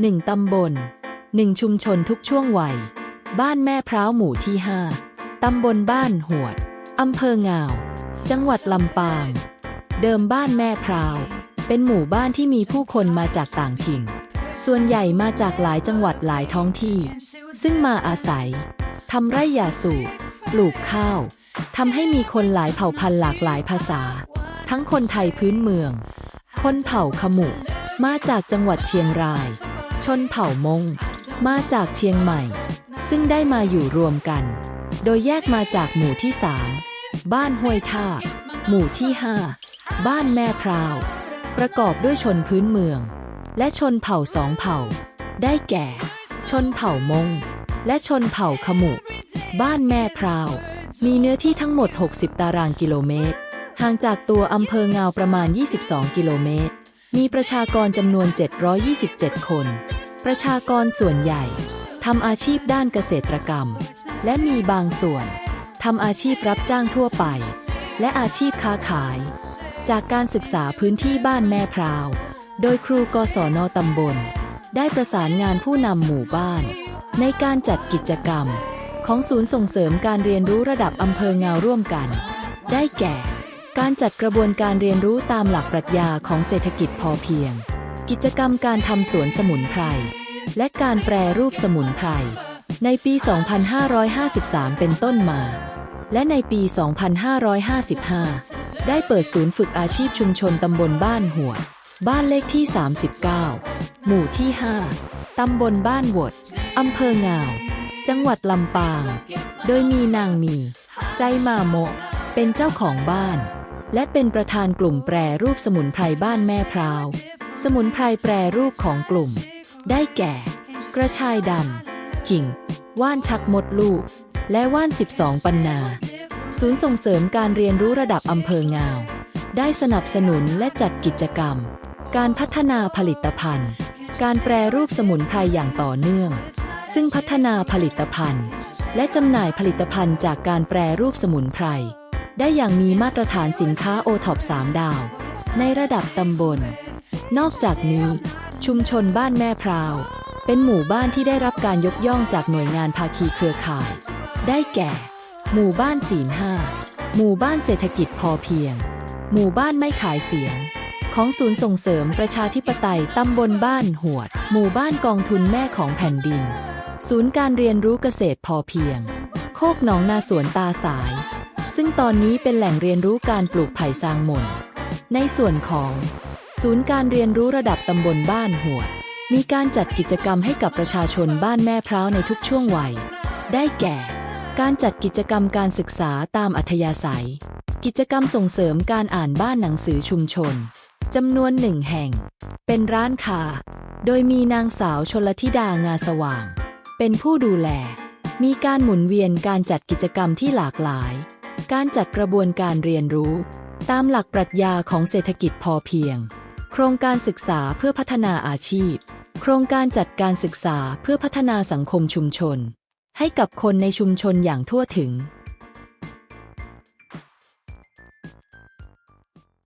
หนึ่งตำบลหนึ่งชุมชนทุกช่วงวัย บ้านแม่พร้าวหมู่ที่ห้าตำบลบ้านหวด อำเภองาว จังหวัดลำปาง เดิมบ้านแม่พร้าว เป็นหมู่บ้านที่มีผู้คนมาจากต่างถิ่น ส่วนใหญ่มาจากหลายจังหวัดหลายท้องที่ ซึ่งมาอาศัยทำไร่ยาสูบปลูกข้าวทำให้มีคนหลายเผ่าพันธุ์หลากหลายภาษา ทั้งคนไทยพื้นเมือง คนเผ่าขมุ มาจากจังหวัดเชียงราย ชนเผ่ามง มาจากเชียงใหม่ ซึ่งได้มาอยู่รวมกัน โดยแยกมาจากหมู่ที่สามบ้านห้วยท่า หมู่ที่ห้าบ้านแม่พราว ประกอบด้วยชนพื้นเมือง และชนเผ่าสองเผ่า ได้แก่ ชนเผ่ามง และชนเผ่าขมุ บ้านแม่พราว มีเนื้อที่ทั้งหมด 60 ตารางกิโลเมตร ห่างจากตัวอำเภองาวประมาณ 22 กิโลเมตร มีประชากรจำนวน 727 คน ประชากรส่วนใหญ่ทำอาชีพด้านเกษตรกรรม และมีบางส่วนทำอาชีพรับจ้างทั่วไป และอาชีพค้าขาย จากการศึกษาพื้นที่บ้านแม่พราว โดยครูกศนตำบล ได้ประสานงานผู้นำหมู่บ้าน ในการจัดกิจกรรม ของศูนย์ส่งเสริมการเรียนรู้ระดับอำเภอเงาร่วมกัน ได้แก่ การจัดกระบวนการเรียนรู้ตามหลักปรัชญาของเศรษฐกิจพอเพียง กิจกรรมการทำสวนสมุนไพร และการแปรรูปสมุนไพร ในปี 2553 เป็นต้นมา และในปี 2555 ได้เปิดศูนย์ฝึกอาชีพชุมชนตำบลบ้านหัว บ้านเลขที่ 39 หมู่ที่ 5 ตำบลบ้านวด อำเภองาว จังหวัดลำปาง โดยมีนางมี ใจมาโมเป็นเจ้าของบ้าน และเป็นประธานกลุ่มแปรรูปสมุนไพรบ้านแม่พราว สมุนไพรแปรรูปของกลุ่ม ได้แก่ กระชายดำกิ่งว่านชักมดลูก และว่าน 12 ปันนา ศูนย์ส่งเสริมการเรียนรู้ระดับอำเภองาว ได้สนับสนุนและจัดกิจกรรม การพัฒนาผลิตภัณฑ์ การแปรรูปสมุนไพรอย่างต่อเนื่อง ซึ่งพัฒนาผลิตภัณฑ์ และจำหน่ายผลิตภัณฑ์จากการแปรรูปสมุนไพร ได้อย่างมีมาตรฐานสินค้าโอท็อป3ดาว ในระดับตำบล นอกจากนี้ ชุมชนบ้านแม่พราว เป็นหมู่บ้านที่ได้รับการยกย่องจากหน่วยงานภาคีเครือข่าย ได้แก่ หมู่บ้านศีลห้าหมู่บ้านเศรษฐกิจพอเพียง หมู่บ้านไม่ขายเสียง ของศูนย์ส่งเสริมประชาธิปไตยตำบลบ้านหวด หมู่บ้านกองทุนแม่ของแผ่นดิน ศูนย์การเรียนรู้เกษตรพอเพียง โคกหนองนาสวนตาสาย ซึ่งตอนนี้เป็นแหล่งเรียนรู้การปลูกไผ่ซางหม่น ในส่วนของ ศูนย์การเรียนรู้ระดับตำบลบ้านหัว มีการจัดกิจกรรมให้กับประชาชนบ้านแม่พร้าวในทุกช่วงวัย ได้แก่ การจัดกิจกรรมการศึกษาตามอัธยาศัย กิจกรรมส่งเสริมการอ่านบ้านหนังสือชุมชนจำนวนหนึ่งแห่ง เป็นร้านค้าโดยมีนางสาวชนลธิดางาสว่าง เป็นผู้ดูแล มีการหมุนเวียนการจัดกิจกรรมที่หลากหลาย การจัดกระบวนการเรียนรู้ ตามหลักปรัชญาของเศรษฐกิจพอเพียง โครงการศึกษาเพื่อพัฒนาอาชีพ โครงการจัดการศึกษาเพื่อพัฒนาสังคมชุมชน ให้กับคนในชุมชนอย่างทั่วถึง